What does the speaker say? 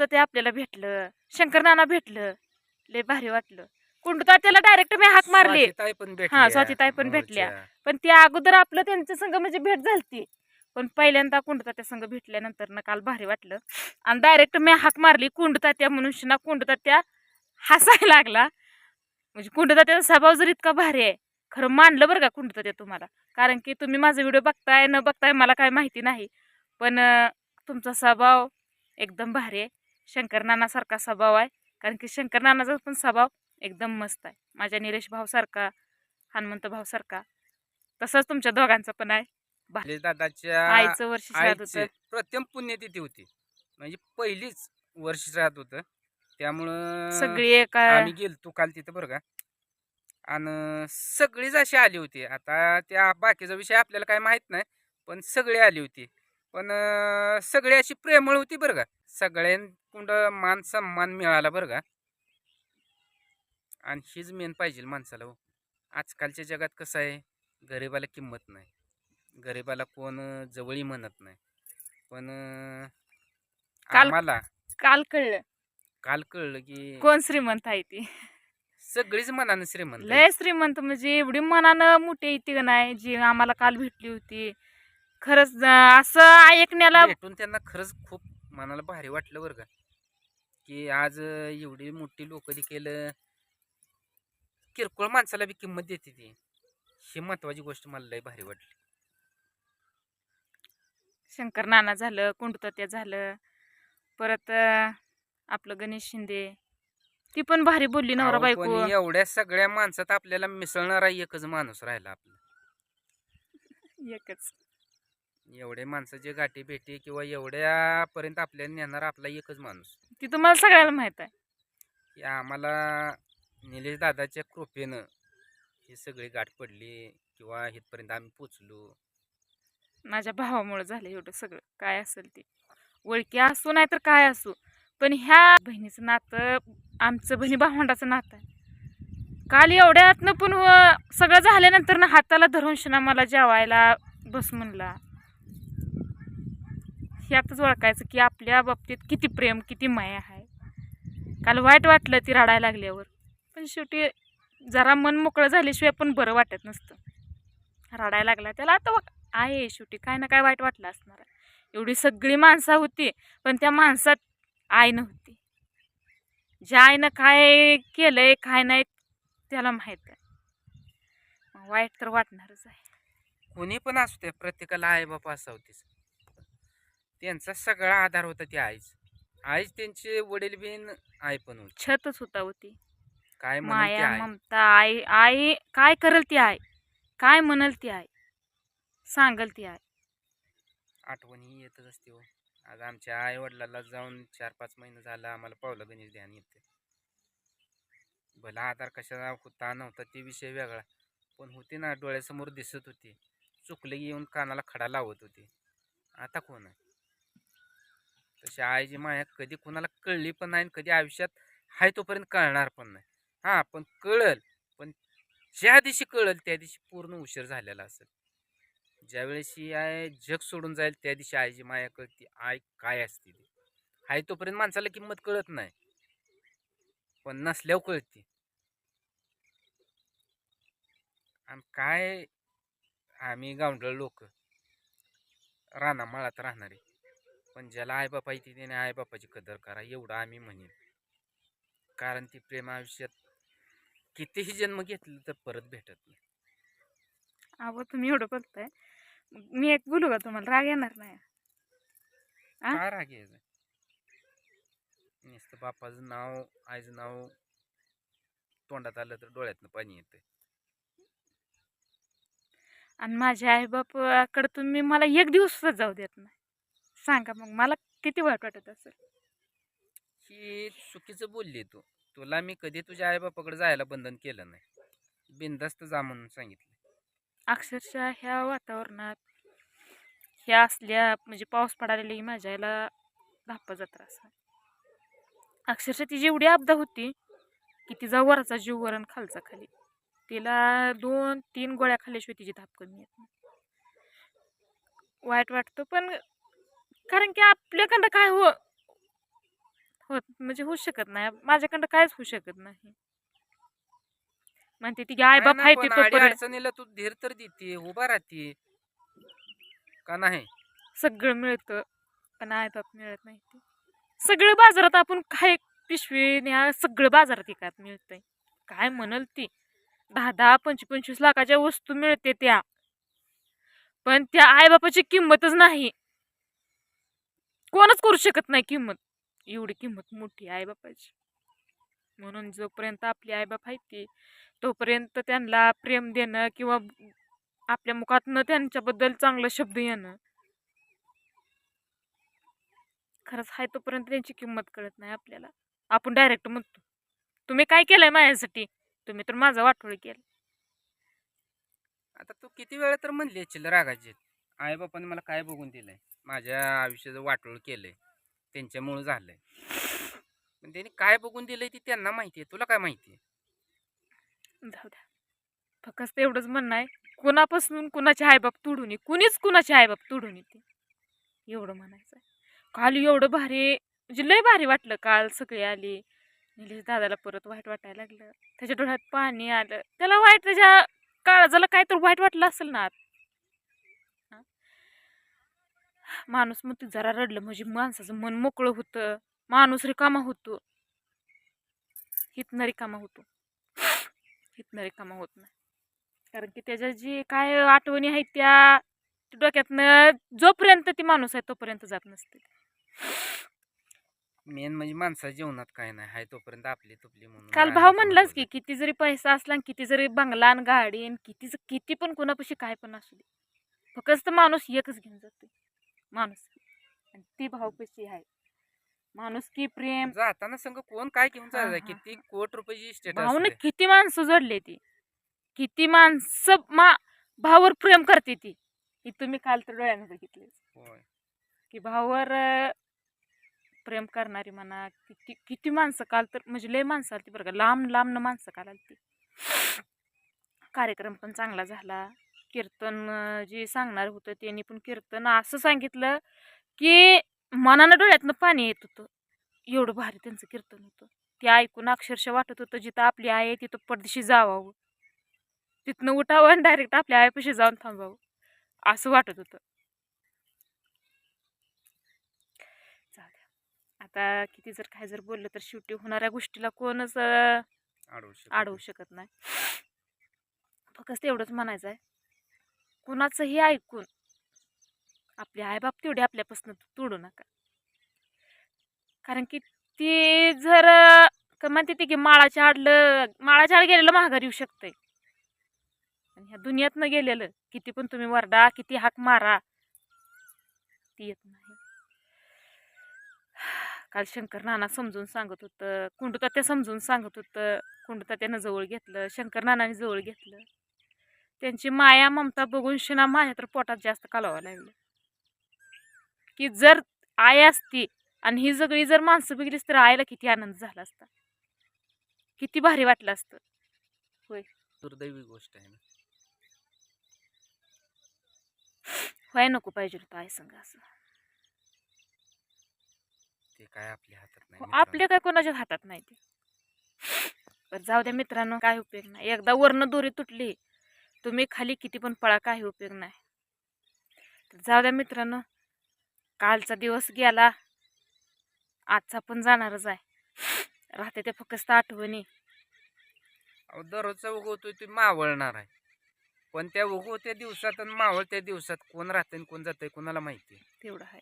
ते आपल्याला भेटलं. शंकर नाना भेटलं. लय भारी वाटलं. कुंडू त्याला डायरेक्ट मी हाक मारली. स्वातीताई पण हा, स्वातीताई पण भेटल्या. पण त्या अगोदर आपलं त्यांच्या संघ म्हणजे भेट झालती. पण पहिल्यांदा कुंडतात्या संघ भेटल्यानंतर ना काल भारी वाटलं. आणि डायरेक्ट मी हाक मारली. कुंडतात्या म्हणून ना कुंडतात्या हसायला लागला. म्हणजे कुंडतात्याचा स्वभाव जर इतका भारी आहे खरं मानलं बरं का कुंडतात्या तुम्हाला. कारण की तुम्ही माझा व्हिडिओ बघताय न बघताय मला काय माहिती नाही. पण अं, तुमचा स्वभाव एकदम भारी आहे. शंकर नानासारखा स्वभाव आहे. कारण की शंकर नानाचा पण स्वभाव एकदम मस्त आहे. माझ्या निलेश भाऊसारखा हनुमंत भाऊसारखा तसंच तुमच्या दोघांचं पण आहे. आईचं वर्ष श्राद्ध होतं. प्रथम पुण्यतिथी होती. म्हणजे पहिलीच वर्ष श्राद्ध होतं. त्यामुळं सगळी एका आम्ही गेलतो काल तिथं बरं का. आणि सगळीच अशी आली होती. आता त्या बाकीचा विषय आपल्याला काय माहीत नाही पण सगळी आली होती. पण सगळी अशी प्रेमळ होती बरं का. सगळ्यांकुंड मान सन्मान मिळाला बरं का. आणि हीच मेन पाहिजे माणसाला हो. आजकालच्या जगात कसं आहे गरिबाला किंमत नाही. गरिबाला कोण जवळी म्हणत नाही. पण आम्हाला काल कळलं. काल कळलं की कोण श्रीमंत आहे ती? सगळीच मनानं श्रीमंत. लय श्रीमंत म्हणजे एवढी मनानं मोठी येते का नाही जी आम्हाला काल भेटली होती. खरंच असं ऐकण्याला भेटून त्यांना खरंच खूप मनाला भारी वाटलं बरं का. की आज एवढी मोठी लोक देखील अं, किरकोळ माणसाला बी किंमत देते ती. ही महत्वाची गोष्ट मला लय भारी वाटली. शंकर नाना झालं कुंडतत्या झालं परत आपलं गणेश शिंदे ती पण भारी बोलली नवरा बायको. पण एवढ्या सगळ्या माणसात आपल्याला मिसळणारा एकच माणूस राहिला आपला. एकच. एवढे माणसाचे गाठी भेटी किंवा एवढ्यापर्यंत आपल्याला नेणारा आपला एकच माणूस. ती तुम्हाला सगळ्याला माहीत आहे. की आम्हाला निलेश दादाच्या कृपेनं ही सगळी गाठ पडली किंवा इथपर्यंत आम्ही पोचलो. माझ्या भावामुळे झालं एवढं सगळं. काय असेल ते? ओळखी असू नाही तर काय असू? पण ह्या बहिणीचं नातं आमचं बहिणी भावंडाचं नातं आहे. काल एवढ्यातनं पण व- सगळं झाल्यानंतर ना हाताला धरून शिना मला जेवायला बस म्हणला. ह्यातच ओळखायचं की आपल्या बाबतीत किती प्रेम किती माया आहे. काल वाईट वाटलं ती रडायला लागल्यावर. पण शेवटी जरा मन मोकळं झाल्याशिवाय पण बरं वाटत नसतं. रडायला लागला त्याला आता आहे शेवटी. काय ना काय वाईट वाटलं असणार एवढी सगळी माणसं होती पण त्या माणसात आई नव्हती. ज्या आईनं काय केलंय काय नाही त्याला माहीत आहे. वाईट तर वाटणारच आहे. कोणी पण असू द्या प्रत्येकाला आई बापा असावतीच. त्यांचा सगळा आधार होता ती आईच. आईच त्यांचे वडील बिन आई पण होती. छतच होता होती काय म्हणून ती माया आई? ममता आई आई काय करल ती आई? काय म्हणल ती आई? सांगल ती आई. आठवणी येतच असते हो. आज आमच्या आई वडिलाला जाऊन चार पाच महिने झालं आम्हाला पावलं गणेश ध्यान येते भला आधार कशाला होता नव्हता ते विषय वेगळा. पण होती ना डोळ्यासमोर दिसत होती. चुकले येऊन कानाला खडा लावत होती. आता कोण आहे? अशी आईची माया कधी कोणाला कळली पण नाही आणि कधी आयुष्यात हाय तोपर्यंत कळणार पण नाही. हां पण कळल पण ज्या दिवशी कळल त्या दिवशी पूर्ण उशीर झालेला असेल. ज्यावेळेस ही आय जग सोडून जाईल त्या दिवशी आईची माया कळती आय काय असते ती? हाय तोपर्यंत माणसाला किंमत कळत नाही. पण नसल्यावर कळते. आणि काय आम्ही गावंडळ लोक राणा राहणारे. पण ज्याला आईबापा येते त्याने आईबापाची कदर करा एवढं आम्ही म्हणेन. कारण ती प्रेम आयुष्यात कितीही जन्म घेतलं तर परत भेटत नाही. अहो तुम्ही एवढं बोलताय. मी एक बोलू का तुम्हाला? राग येणार नाही. आ? काय राग यायचा? नुसतं बापाचं नाव आईचं नाव तोंडात आलं तर डोळ्यातनं पाणी येतं आणि माझ्या आईबापाकडे तुम्ही मला एक दिवस सुद्धा जाऊ देत नाही. सांगा मग मला किती वाईट वाटत असेल? ही चुकीचं बोलली तू. तुला मी कधी तुझ्या आईबापाकडे जायला बंधन केलं नाही. बिनधास्त जा म्हणून सांगितलं. अक्षरशः ह्या वातावरणात ह्या असल्या म्हणजे पाऊस पडालेली माझ्या आईला धाप्पा जत्रा असा. अक्षरशः तिची एवढी आपदा होती की तिचा वरचा जीव वरण खालचा खाली. तिला दोन तीन गोळ्या खाल्ल्याशिवाय तिची धाप कमी येत नाही. वाईट वाटतं पण कारण की आपल्याकडं काय हो होत म्हणजे होऊ शकत नाही. माझ्याकडं कायच होऊ शकत नाही. म्हणते ती आई बाप आहे ते तोपर्यंत अडचणीला तू धीर तर देते उभा राहते. का नाही? सगळं मिळतं पण आई बाप मिळत नाही ते. सगळं बाजारात आपण काय पिशवी न्या सगळं बाजारात एकात मिळतंय. काय म्हणल ती? दहा दहा पंचवीस पंचवीस लाखाच्या वस्तू मिळते त्या. पण त्या आईबापाची किंमतच नाही. कोणच करू शकत नाही किंमत. एवढी किंमत मोठी आहे आईबापाची म्हणून जोपर्यंत आपली आईबाप आहेत ती तोपर्यंत त्यांना प्रेम देणं किंवा आपल्या मुखातनं त्यांच्याबद्दल चांगलं शब्द येणं. खरंच आहे तोपर्यंत त्यांची किंमत कळत नाही आपल्याला. आपण डायरेक्ट म्हणतो तुम्ही काय केलंय माझ्यासाठी? तुम्ही तर माझा वाटोळ केलं. आता तू किती वेळा तर म्हणली चिल रागाची. आई बापाने मला काय बघून दिलंय? माझ्या आयुष्याचं वाटोळ केलंय. त्यांच्यामुळं झालंय. पण त्यांनी काय बघून दिलंय ती त्यांना माहिती आहे तुला काय माहिती आहे जाऊ द्या. फक्त एवढंच म्हणणं आहे. कुणापासून कुणाचे आईबाप तुडून ये कुणीच कुणाचे आईबाप तुडून येते एवढं म्हणायचं आहे. काल एवढं भारी म्हणजे लय भारी वाटलं. काल सगळे आले. निलेश दादाला परत वाईट वाटायला लागलं. त्याच्या डोळ्यात पाणी आलं. त्याला वाईट त्याच्या काळजाला काय तर वाईट वाटलं असेल ना आत. हा? माणूस मग ते जरा रडलं म्हणजे माणसाचं मन मोकळं होतं. माणूस रिकामा होतो. हितनं रिकामा होतो. हितनं रिकामा होत नाही. कारण की त्याच्या जी काय आठवणी आहेत त्या डोक्यातनं जोपर्यंत ती माणूस आहे तोपर्यंत जात नसते. मेन म्हणजे माणसाच्या जीवनात काय नाही हाय तोपर्यंत आपली तुपली म्हणून काल भाव म्हणलाच की. किती जरी पैसा असला आणि किती जरी बंगला आणि गाडी आणि किती किती पण कोणापाशी काय पण असू दे. फक्त माणूस एकच घेऊन जातो माणूस. आणि ती भाव कशी आहे माणूस की प्रेम. जाताना संघ कोण काय घेऊन हा, हा, किती कोट रुपयाची स्टेटस भावने किती माणसं जोडले ती? किती माणसं मा भावावर प्रेम करते ती? ही तुम्ही काल तर डोळ्यानं बघितले. होय. की भावावर अं, प्रेम करणारी म्हणा किती किती माणसं काल तर म्हणजे लय माणसं आलती बरं का? लांब लांबनं माणसं काल आलती. कार्यक्रम पण चांगला झाला. कीर्तन जे सांगणार होतं त्यांनी पण कीर्तन असं सांगितलं की मनानं डोळ्यातनं पाणी येत होतं. एवढं भारी त्यांचं कीर्तन होतं. ते ऐकून अक्षरशः वाटत होतं जिथं आपली आई आहे तिथं पडदिशी जावावं. तिथनं उठावं आणि डायरेक्ट आपल्या आईपाशी जाऊन थांबावं. असं वाटत होतं. आता किती जर काय जर बोललं तर शेवटी होणाऱ्या गोष्टीला कोणच अडवू शकत अडवू नाही. शकत नाही. फक्त एवढंच म्हणायचं आहे कुणाचंही ऐकून आपले आईबाप तेवढे आपल्यापासून तोडू नका. कारण की ते जर का म्हणते ते की माळाच्या आडलं माळाच्या आड गेलेलं महागार येऊ शकतंय. आणि ह्या दुनियातनं गेलेलं किती पण तुम्ही वरडा किती हाक मारा ती येत नाही. काल शंकर नाना समजून सांगत होतं कुंडू तात्या समजून सांगत होतं कुंडू तात्यानं जवळ घेतलं शंकर नानाने जवळ घेतलं. त्यांची माया ममता बघून शिना माझ्या तर पोटात जास्त कालवावं लागलं. की जर आई असती आणि ही सगळी जर माणसं बघितलीस तर आईला किती आनंद झाला असता. किती भारी वाटलं असतं. दुर्दैवी गोष्ट आहे ना. व्हाय नको पाहिजे होतं आई संग असं. ते काय आपल्या हातात नाही हो. आपल्या काय कोणाच्या हातात नाही ते. बरं जाऊ द्या मित्रांनो काय उपयोग नाही. एकदा वरनं दोरी तुटली तुम्ही खाली किती पण पळा काही उपयोग नाही. तर जाऊ द्या मित्रांनो कालचा दिवस गेला आजचा पण जाणारच आहे. राहते ते फक्त आठवणी. दररोजचा उगवतोय ते मावळणार आहे. पण त्या उगवत्या दिवसात आणि मावळत्या दिवसात कोण राहतंय आणि कोण जातंय कोणाला माहिती आहे. तेवढं आहे.